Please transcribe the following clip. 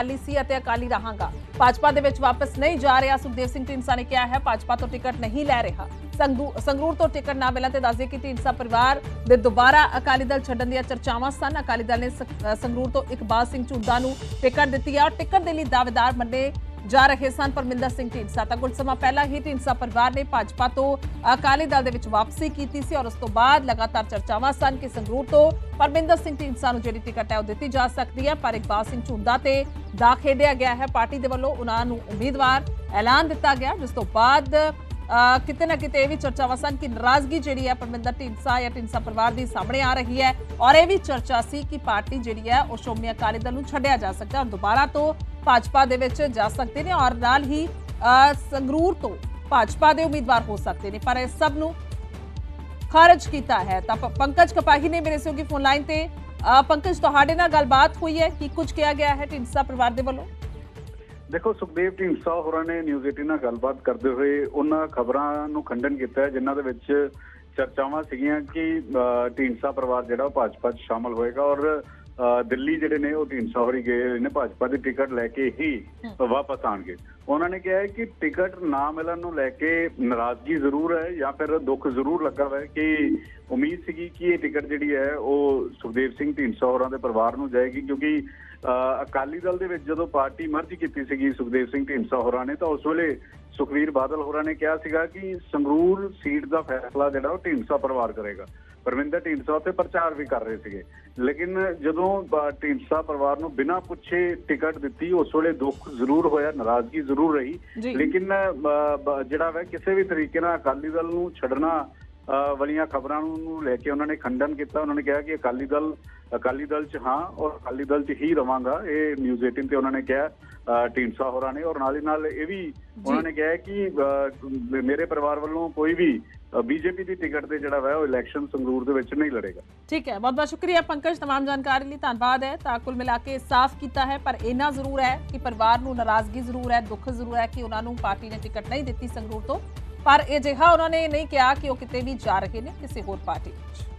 ਅਕਾਲੀ ਸੀ ਅਤੇ ਅਕਾਲੀ ਰਹਾਂਗਾ। ਭਾਜਪਾ ਦੇ ਵਿੱਚ ਵਾਪਸ ਨਹੀਂ ਜਾ ਰਿਹਾ। ਸੁਖਦੇਵ ਸਿੰਘ ਢੀਂਡਸਾ ਨੇ ਕਿਹਾ ਹੈ, ਭਾਜਪਾ ਤੋਂ ਟਿਕਟ ਨਹੀਂ ਲੈ ਰਿਹਾ। ਸੰਗਰੂਰ ਤੋਂ ਟਿਕਟ ਨਾ ਮਿਲਣ ਤੇ ਦੱਸਦੇ ਕਿ ਢੀਂਡਸਾ ਪਰਿਵਾਰ ਦੇ ਦੁਬਾਰਾ ਅਕਾਲੀ ਦਲ ਛੱਡਣ ਦੀਆਂ ਚਰਚਾਵਾਂ ਸਨ। ਅਕਾਲੀ ਦਲ ਨੇ ਸੰਗਰੂਰ ਤੋਂ ਇਕਬਾਲ ਸਿੰਘ ਝੁੰਦਾ ਨੂੰ ਟਿਕਟ ਦਿੱਤੀ ਹੈ ਔਰ ਟਿਕਟ ਦੇ ਲਈ ਦਾਅਵੇਦਾਰ ਮੰਨੇ ਜਾ ਰਹੇ ਸਨ। ਪਰਮਿੰਦਰ ਸਿੰਘ ਢੀਂਡਸਾ ਤਾਂ ਕੁਝ ਸਮਾਂ ਪਹਿਲਾਂ ਹੀ ਢੀਂਡਸਾ ਪਰਿਵਾਰ ਨੇ ਭਾਜਪਾ ਤੋਂ ਅਕਾਲੀ ਦਲ ਦੇ ਵਿੱਚ ਵਾਪਸੀ ਕੀਤੀ ਸੀ ਔਰ ਉਸ ਤੋਂ ਬਾਅਦ ਲਗਾਤਾਰ ਚਰਚਾਵਾਂ ਸਨ ਕਿ ਸੰਗਰੂਰ ਤੋਂ ਪਰਮਿੰਦਰ ਸਿੰਘ ਢੀਂਡਸਾ ਨੂੰ ਜਿਹੜੀ ਟਿਕਟ ਹੈ ਉਹ ਦਿੱਤੀ ਜਾ ਸਕਦੀ ਹੈ ਪਰ ਇਕਬਾਲ ਸਿੰਘ ਝੁੰਦਾ ਤੇ ਦਾ ਖੇਡਿਆ ਗਿਆ ਹੈ। ਪਾਰਟੀ ਦੇ ਵੱਲੋਂ ਉਹਨਾਂ ਨੂੰ ਉਮੀਦਵਾਰ ਐਲਾਨ ਦਿੱਤਾ ਗਿਆ ਜਿਸ ਤੋਂ ਬਾਅਦ ਅ, ਕਿਤੇ ਨਾ ਕਿਤੇ ਇਹ ਵੀ ਚਰਚਾਵਾਂ ਸਨ ਕਿ ਨਾਰਾਜ਼ਗੀ ਜਿਹੜੀ ਹੈ ਪਰਮਿੰਦਰ ਢੀਂਡਸਾ ਜਾਂ ਢੀਂਡਸਾ ਪਰਿਵਾਰ ਦੀ ਸਾਹਮਣੇ ਆ ਰਹੀ ਹੈ। ਔਰ ਇਹ ਵੀ ਚਰਚਾ ਸੀ ਕਿ ਪਾਰਟੀ ਜਿਹੜੀ ਹੈ ਉਹ ਸ਼੍ਰੋਮਣੀ ਅਕਾਲੀ ਦਲ ਨੂੰ ਛੱਡਿਆ ਜਾ ਸਕਦਾ ਹੈ। ਔਰ ਦੁਬਾਰਾ ਤੋਂ ਭਾਜਪਾ ਦੇ ਵਿੱਚ ਜਾ ਸਕਦੇ ਨੇ ਔਰ ਨਾਲ ਹੀ ਸੰਗਰੂਰ ਤੋਂ ਭਾਜਪਾ ਦੇ ਉਮੀਦਵਾਰ ਹੋ ਸਕਦੇ ਨੇ। ਪਰ ਇਹ ਸਭ ਨੂੰ ਖਾਰਜ ਕੀਤਾ ਹੈ। ਤਾਂ ਪੰਕਜ ਕਪਾਹੀ ਨੇ ਮੇਰੇ ਸਹਿਯੋਗੀ ਫੋਨ ਲਾਈਨ ਤੇ ਪੰਕਜ, ਤੁਹਾਡੇ ਨਾਲ ਗੱਲਬਾਤ ਹੋਈ ਹੈ? ਕੀ ਕੁਝ ਕਿਹਾ ਗਿਆ ਹੈ ਢੀਂਡਸਾ ਪਰਿਵਾਰ ਦੇ ਵੱਲੋਂ? ਦੇਖੋ, ਸੁਖਦੇਵ ਢੀਂਡਸਾ ਹੋਰਾਂ ਨੇ ਨਿਊਜ਼ 18 ਨਾਲ ਗੱਲਬਾਤ ਕਰਦੇ ਹੋਏ ਉਹਨਾਂ ਖਬਰਾਂ ਨੂੰ ਖੰਡਨ ਕੀਤਾ ਹੈ, ਜਿਨ੍ਹਾਂ ਦੇ ਵਿੱਚ ਚਰਚਾਵਾਂ ਸੀਗੀਆਂ ਕਿ ਢੀਂਡਸਾ ਪਰਿਵਾਰ ਜਿਹੜਾ ਉਹ ਭਾਜਪਾ 'ਚ ਸ਼ਾਮਲ ਹੋਏਗਾ ਔਰ ਦਿੱਲੀ ਜਿਹੜੇ ਨੇ ਉਹ ਢੀਂਡਸਾ ਹੋਰੀ ਗਏ ਨੇ ਭਾਜਪਾ ਦੀ ਟਿਕਟ ਲੈ ਕੇ ਹੀ ਵਾਪਸ ਆਣਗੇ ਉਹਨਾਂ ਨੇ ਕਿਹਾ ਹੈ ਕਿ ਟਿਕਟ ਨਾ ਮਿਲਣ ਨੂੰ ਲੈ ਕੇ ਨਾਰਾਜ਼ਗੀ ਜ਼ਰੂਰ ਹੈ ਜਾਂ ਫਿਰ ਦੁੱਖ ਜ਼ਰੂਰ ਲੱਗਾ ਹੋਇਆ ਕਿ ਉਮੀਦ ਸੀਗੀ ਕਿ ਇਹ ਟਿਕਟ ਜਿਹੜੀ ਹੈ ਉਹ ਸੁਖਦੇਵ ਸਿੰਘ ਢੀਂਡਸਾ ਹੋਰਾਂ ਦੇ ਪਰਿਵਾਰ ਨੂੰ ਜਾਏਗੀ ਕਿਉਂਕਿ ਅਕਾਲੀ ਦਲ ਦੇ ਵਿੱਚ ਜਦੋਂ ਪਾਰਟੀ ਮਰਜ ਕੀਤੀ ਸੀਗੀ ਸੁਖਦੇਵ ਸਿੰਘ ਢੀਂਡਸਾ ਹੋਰਾਂ ਨੇ ਤਾਂ ਉਸ ਵੇਲੇ ਸੁਖਵੀਰ ਬਾਦਲ ਹੋਰਾਂ ਨੇ ਕਿਹਾ ਸੀਗਾ ਕਿ ਸੰਗਰੂਰ ਸੀਟ ਦਾ ਫੈਸਲਾ ਜਿਹੜਾ ਉਹ ਢੀਂਡਸਾ ਪਰਿਵਾਰ ਕਰੇਗਾ। ਪਰਮਿੰਦਰ ਢੀਂਡਸਾ ਉੱਤੇ ਪ੍ਰਚਾਰ ਵੀ ਕਰ ਰਹੇ ਸੀਗੇ। ਲੇਕਿਨ ਜਦੋਂ ਢੀਂਡਸਾ ਪਰਿਵਾਰ ਨੂੰ ਬਿਨਾਂ ਪੁੱਛੇ ਟਿਕਟ ਦਿੱਤੀ ਉਸ ਵੇਲੇ ਦੁੱਖ ਜ਼ਰੂਰ ਹੋਇਆ ਨਾਰਾਜ਼ਗੀ ਜ਼ਰੂਰ ਰਹੀ। ਲੇਕਿਨ ਜਿਹੜਾ ਵਾ ਕਿਸੇ ਵੀ ਤਰੀਕੇ ਨਾਲ ਅਕਾਲੀ ਦਲ ਨੂੰ ਛੱਡਣਾ ਵਾਲੀਆਂ ਖਬਰਾਂ ਨੂੰ ਲੈ ਕੇ ਉਹਨਾਂ ਨੇ ਖੰਡਨ ਕੀਤਾ ਉਹਨਾਂ ਨੇ ਕਿਹਾ ਕਿ ਅਕਾਲੀ ਦਲ ਅਕਾਲੀ ਦਲ 'ਚ ਹਾਂ ਔਰ ਅਕਾਲੀ ਦਲ 'ਚ ਹੀ ਰਵਾਂਗਾ ਇਹ ਨਿਊਜ਼ 18 ਤੇ ਉਹਨਾਂ ਨੇ ਕਿਹਾ ਅਹ, ਢੀਂਡਸਾ ਹੋਰਾਂ ਨੇ ਔਰ ਨਾਲ ਹੀ ਨਾਲ ਇਹ ਵੀ ਉਹਨਾਂ ਨੇ ਕਿਹਾ ਕਿ ਅਹ, ਮੇਰੇ ਪਰਿਵਾਰ ਵੱਲੋਂ ਕੋਈ ਵੀ ਬੀਜੇਪੀ ਦੀ ਟਿਕਟ ਤੇ ਜਿਹੜਾ ਵਾ ਉਹ ਇਲੈਕਸ਼ਨ ਸੰਗਰੂਰ ਦੇ ਵਿੱਚ ਨਹੀਂ ਲੜੇਗਾ ਠੀਕ ਹੈ ਬਹੁਤ ਬਹੁਤ ਸ਼ੁਕਰੀਆ ਪੰਕਜ तमाम ਜਾਣਕਾਰੀ ਲਈ ਧੰਨਵਾਦ ਹੈ ਤਾਂ ਕੁੱਲ ਮਿਲਾ ਕੇ ਸਾਫ਼ ਕੀਤਾ ਹੈ ਪਰ ਇੰਨਾ ਜ਼ਰੂਰ ਹੈ ਕਿ ਪਰਿਵਾਰ ਨੂੰ ਨਾਰਾਜ਼ਗੀ ਜ਼ਰੂਰ ਹੈ ਦੁੱਖ ਜ਼ਰੂਰ ਹੈ ਕਿ ਉਹਨਾਂ ਨੂੰ ਪਾਰਟੀ ਨੇ ਟਿਕਟ ਨਹੀਂ ਦਿੱਤੀ ਸੰਗਰੂਰ ਤੋਂ ਪਰ ਇਹ ਜਿਹਾ ਉਹਨਾਂ ਨੇ ਨਹੀਂ ਕਿਹਾ ਕਿ ਉਹ ਕਿਤੇ ਵੀ ਜਾ ਰਹੇ ਨੇ ਕਿਸੇ ਹੋਰ ਪਾਰਟੀ ਵਿੱਚ।